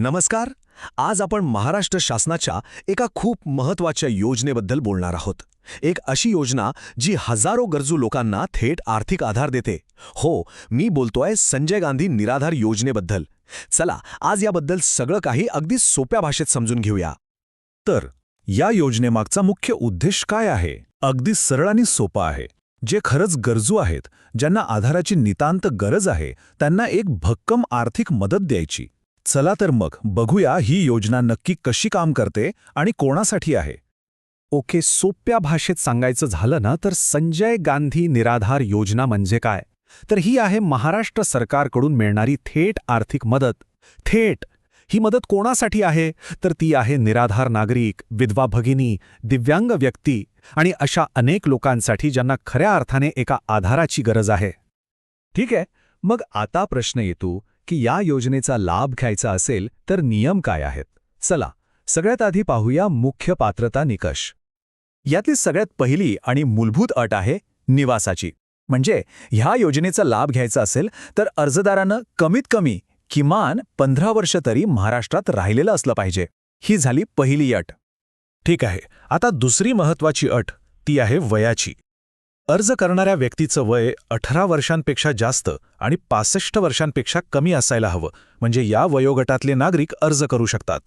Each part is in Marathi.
नमस्कार. आज आपण महाराष्ट्र शासनाच्या एका खूप महत्त्वाच्या योजनेबद्दल बोलणार आहोत. एक अशी योजना जी हजारो गरजू लोकांना थेट आर्थिक आधार देते. हो मी बोलतोय संजय गांधी निराधार योजनेबद्दल. चला आज याबद्दल सगळं काही अगदी सोप्या भाषेत समजून घेऊया. तर या योजनेमागचा मुख्य उद्देश काय आहे? अगदी सरळ आणि सोपा आहे. जे खरंच गरजू आहेत ज्यांना आधाराची नितांत गरज आहे त्यांना एक भक्कम आर्थिक मदत द्यायची. चला तर मग बघूया ही योजना नक्की कशी काम करते आणि कोणासाठी आहे. ओके सोप्या भाषेत सांगायचं झालं ना तर संजय गांधी निराधार योजना म्हणजे काय? तर ही आहे महाराष्ट्र सरकारकडून मिळणारी थेट आर्थिक मदत. थेट! ही मदत कोणासाठी आहे? तर ती आहे निराधार नागरिक विधवा भगिनी दिव्यांग व्यक्ती आणि अशा अनेक लोकांसाठी ज्यांना खऱ्या अर्थाने एका आधाराची गरज आहे. ठीक आहे मग आता प्रश्न येतो की या योजनेचा लाभ घ्यायचा असेल तर नियम काय आहेत? चला सगळ्यात आधी पाहूया मुख्य पात्रता निकष. यातली सगळ्यात पहिली आणि मूलभूत अट आहे निवासाची. म्हणजे ह्या योजनेचा लाभ घ्यायचा असेल तर अर्जदारानं कमीत कमी किमान पंधरा वर्ष तरी महाराष्ट्रात राहिलेलं असलं पाहिजे. ही झाली पहिली अट. ठीक आहे आता दुसरी महत्वाची अट ती आहे वयाची. अर्ज करणाऱ्या व्यक्तीचं वय अठरा वर्षांपेक्षा जास्त आणि पासष्ट वर्षांपेक्षा कमी असायला हवं म्हणजे या वयोगटातले नागरिक अर्ज करू शकतात.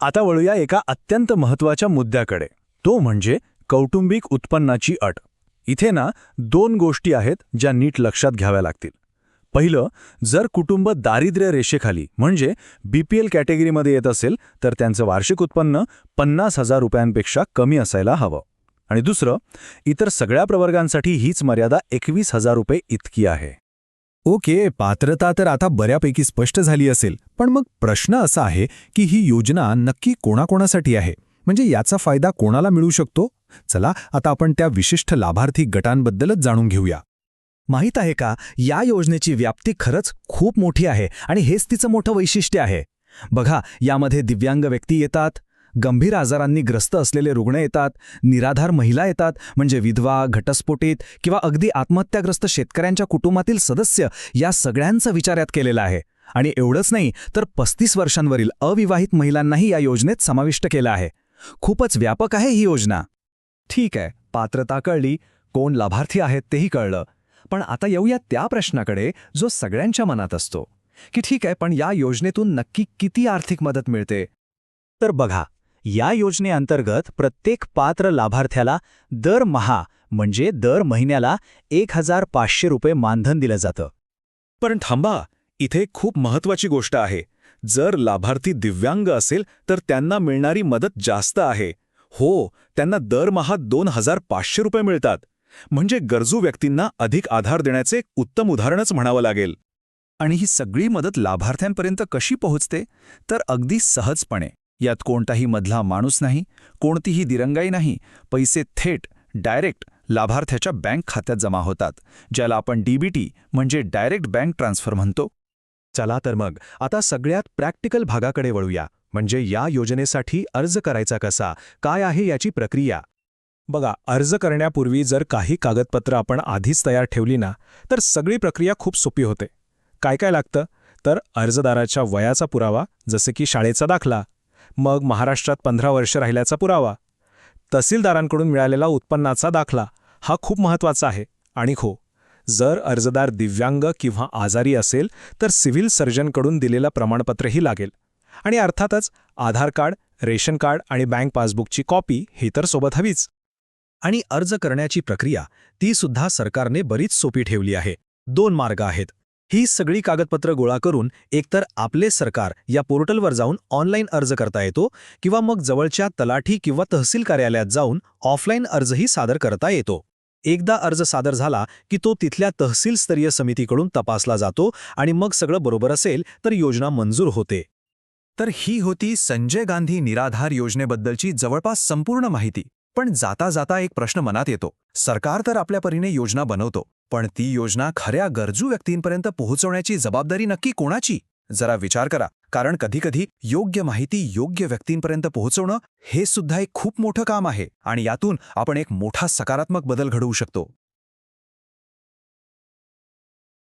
आता वळूया एका अत्यंत महत्त्वाच्या मुद्द्याकडे. तो म्हणजे कौटुंबिक उत्पन्नाची अट. इथे ना दोन गोष्टी आहेत ज्या नीट लक्षात घ्याव्या लागतील. पहिलं जर कुटुंब दारिद्र्य रेषेखाली म्हणजे बीपीएल कॅटेगरीमध्ये येत असेल तर त्यांचं वार्षिक उत्पन्न पन्नास हजार रुपयांपेक्षा कमी असायला हवं. आणि दुसरं इतर सगळ्या प्रवर्गांसाठी हीच मर्यादा एकवीस हजार रुपये इतकी आहे. ओके पात्रता तर आता बऱ्यापैकी स्पष्ट झाली असेल पण मग प्रश्न असा आहे की ही योजना नक्की कोणाकोणासाठी आहे? म्हणजे याचा फायदा कोणाला मिळू शकतो? चला आता आपण त्या विशिष्ट लाभार्थी गटांबद्दलच जाणून घेऊया. माहीत आहे का या योजनेची व्याप्ती खरंच खूप मोठी आहे आणि हेच तिचं मोठं वैशिष्ट्य आहे. बघा यामध्ये दिव्यांग व्यक्ती येतात गंभीर आजारांनी ग्रस्त असलेले रुग्ण येतात निराधार महिला येतात म्हणजे विधवा घटस्फोटित किंवा अगदी आत्महत्याग्रस्त शेतकऱ्यांच्या कुटुंबातील सदस्य या सगळ्यांचा विचार यात केलेला आहे. आणि एवढंच नाही तर पस्तीस वर्षांवरील अविवाहित महिलांनाही या योजनेत समाविष्ट केलं आहे. खूपच व्यापक आहे ही योजना. ठीक आहे पात्रता कळली कोण लाभार्थी आहेत तेही कळलं. पण आता येऊया त्या प्रश्नाकडे जो सगळ्यांच्या मनात असतो. की ठीक आहे पण या योजनेतून नक्की किती आर्थिक मदत मिळते? तर बघा या योजनेअंतर्गत प्रत्येक पात्र लाभार्थ्याला दरमहा म्हणजे दर महिन्याला एक हजार पाचशे रुपये मानधन दिलं जातं. पण थांबा इथे खूप महत्वाची गोष्ट आहे. जर लाभार्थी दिव्यांग असेल तर त्यांना मिळणारी मदत जास्त आहे. हो त्यांना दरमहा दोन हजार पाचशे रुपये मिळतात. म्हणजे गरजू व्यक्तींना अधिक आधार देण्याचे एक उत्तम उदाहरणच म्हणावं लागेल. आणि ही सगळी मदत लाभार्थ्यांपर्यंत कशी पोहोचते? तर अगदी सहजपणे. यात कोणताही मधला माणूस नाही कोणतीही दिरंगाई नाही पैसे थेट डायरेक्ट लाभार्थ्याच्या बँक खात्यात जमा होतात ज्याला आपण डीबीटी म्हणजे डायरेक्ट बँक ट्रान्सफर म्हणतो. चला तर मग आता सगळ्यात प्रॅक्टिकल भागाकडे वळूया म्हणजे या योजनेसाठी अर्ज करायचा कसा काय आहे याची प्रक्रिया? बघा अर्ज करण्यापूर्वी जर काही कागदपत्र आपण आधीच तयार ठेवली ना तर सगळी प्रक्रिया खूप सोपी होते. काय काय लागतं? तर अर्जदाराच्या वयाचा पुरावा जसे की शाळेचा दाखला. मग महाराष्ट्रात पंधरा वर्ष राहिल्याचा पुरावा. तहसीलदारांकडून मिळालेला उत्पन्नाचा दाखला हा खूप महत्त्वाचा आहे. आणि हो जर अर्जदार दिव्यांग किंवा आजारी असेल तर सिव्हिल सर्जनकडून दिलेलं प्रमाणपत्रही लागेल. आणि अर्थातच आधार कार्ड रेशन कार्ड आणि बँक पासबुकची कॉपी ही तर सोबत हवीच. आणि अर्ज करण्याची प्रक्रिया ती सुद्धा सरकारने बरीच सोपी ठेवली आहे. दोन मार्ग आहेत. ही सगळी कागदपत्र गोळा करून एकतर आपले सरकार या पोर्टलवर जाऊन ऑनलाईन अर्ज करता येतो किंवा मग जवळच्या तलाठी किंवा तहसील कार्यालयात जाऊन ऑफलाईन अर्जही सादर करता येतो. एकदा अर्ज सादर झाला की तो तिथल्या तहसीलस्तरीय समितीकडून तपासला जातो आणि मग सगळं बरोबर असेल तर योजना मंजूर होते. तर ही होती संजय गांधी निराधार योजनेबद्दलची जवळपास संपूर्ण माहिती. पण जाता जाता एक प्रश्न मनात येतो. सरकार तर आपल्या परीने योजना बनवतो पण ती योजना खऱ्या गरजू व्यक्तींपर्यंत पोहोचवण्याची जबाबदारी नक्की कोणाची? जरा विचार करा कारण कधीकधी योग्य माहिती योग्य व्यक्तींपर्यंत पोहोचवणं हे सुद्धा एक खूप मोठं काम आहे आणि यातून आपण एक मोठा सकारात्मक बदल घडवू शकतो.